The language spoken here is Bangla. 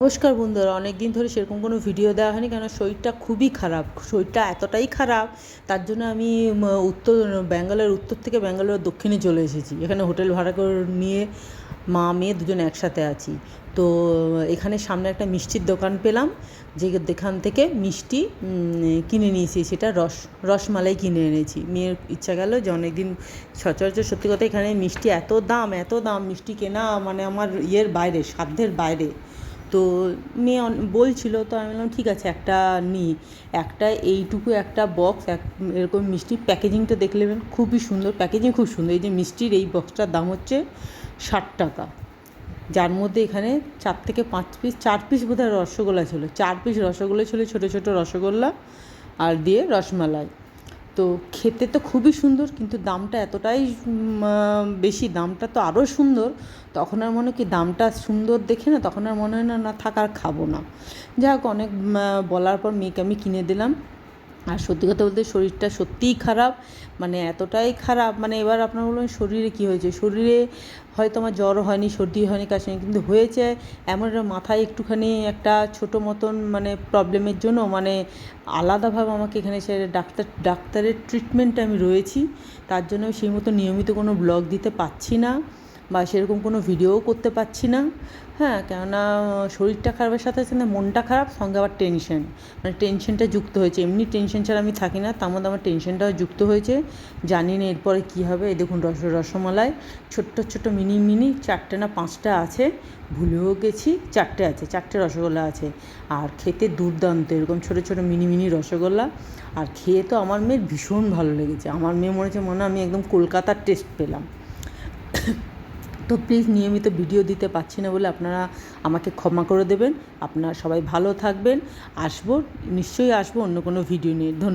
নমস্কার বন্ধুরা অনেক দিন ধরে সেরকম কোনো ভিডিও দেওয়া হয়নি কেন শরীরটা খুবই খারাপ। শরীরটা এতটাই খারাপ, তার জন্য আমি উত্তর, ব্যাঙ্গালোর, উত্তর থেকে ব্যাঙ্গালোর দক্ষিণে চলে এসেছি। এখানে হোটেল ভাড়া করে নিয়ে মা, মেয়ে দুজন একসাথে আছি। তো, এখানে সামনে একটা মিষ্টির দোকান পেলাম, যে যেখান থেকে মিষ্টি কিনে নিয়েছি। সেটা রস, রসমালাই কিনে এনেছি। মেয়ের ইচ্ছা গেল যে অনেকদিন সচরাচর সত্যি কথা এখানে মিষ্টি এত দাম এত দাম, মিষ্টি কেনা মানে আমার ইয়ের বাইরে, সাধ্যের বাইরে। তো মেয়ে বলছিল, তো আমি বললাম, ঠিক আছে, একটা নিই। একটা এইটুকু একটা বক্স এক, এরকম মিষ্টির প্যাকেজিংটা দেখলেন খুবই সুন্দর প্যাকেজিং খুব সুন্দর। এই যে মিষ্টির এই বক্সটার দাম হচ্ছে ষাট টাকা। যার মধ্যে এখানে চার থেকে পাঁচ পিস চার পিস বোধহয় রসগোল্লা ছিল। চার পিস রসগোল্লা ছিল, ছোটো ছোটো রসগোল্লা আর দিয়ে রসমালাই। তো খেতে তো খুবই সুন্দর, কিন্তু দামটা এতটাই বেশি, দামটা তো আরও সুন্দর, তখন আর মনে কি দামটা সুন্দর দেখে না, তখন আর মনে হয় না না থাকার খাব না। যাই অনেক বলার পর মেয়েকে আমি কিনে দিলাম। আর সত্যি কথা বলতে শরীরটা সত্যিই খারাপ মানে এতটাই খারাপ মানে এবার আপনার বলবেন শরীরে কী হয়েছে? শরীরে হয়তো আমার জ্বর হয়নি, সর্দি হয়নি, কাশি হয়নি, কিন্তু হয়েছে এমন একটা মাথায় একটুখানি একটা ছোটো মতন মানে প্রবলেমের জন্য মানে আলাদাভাবে আমাকে এখানে সে ডাক্তার, ডাক্তারের ট্রিটমেন্টে আমি রয়েছি। তার জন্য সেই মতো নিয়মিত কোনো ব্লগ দিতে পারছি না। বা সেরকম কোনো ভিডিওও করতে পারছি না। হ্যাঁ কেননা শরীরটা খারাপের সাথে সাথে মনটা খারাপ, সঙ্গে আবার টেনশন মানে টেনশনটা যুক্ত হয়েছে। এমনি টেনশন ছাড়া আমি থাকি না, তার মধ্যে আমার টেনশনটাও যুক্ত হয়েছে। জানি না এরপরে কী হবে। এই দেখুন, রস, রসমালাই, ছোট্ট ছোট্ট, মিনি মিনি, চারটে না পাঁচটা আছে। ভুলেও গেছি, চারটে আছে, চারটে রসগোল্লা আছে। আর খেতে দুর্দান্ত, এরকম ছোটো ছোটো, মিনি মিনি রসগোল্লা। আর খেয়ে তো আমার মেয়ের ভীষণ ভালো লেগেছে। আমার মেয়ে মনে হচ্ছে মনে আমি একদম কলকাতার টেস্ট পেলাম। তো প্লিজ নিয়মিত ভিডিও দিতে পারছি না বলে আপনারা আমাকে ক্ষমা করে দেবেন। আপনারা সবাই ভালো থাকবেন। আসব, নিশ্চয়ই আসব অন্য কোনো ভিডিও নিয়ে। ধন্যবাদ।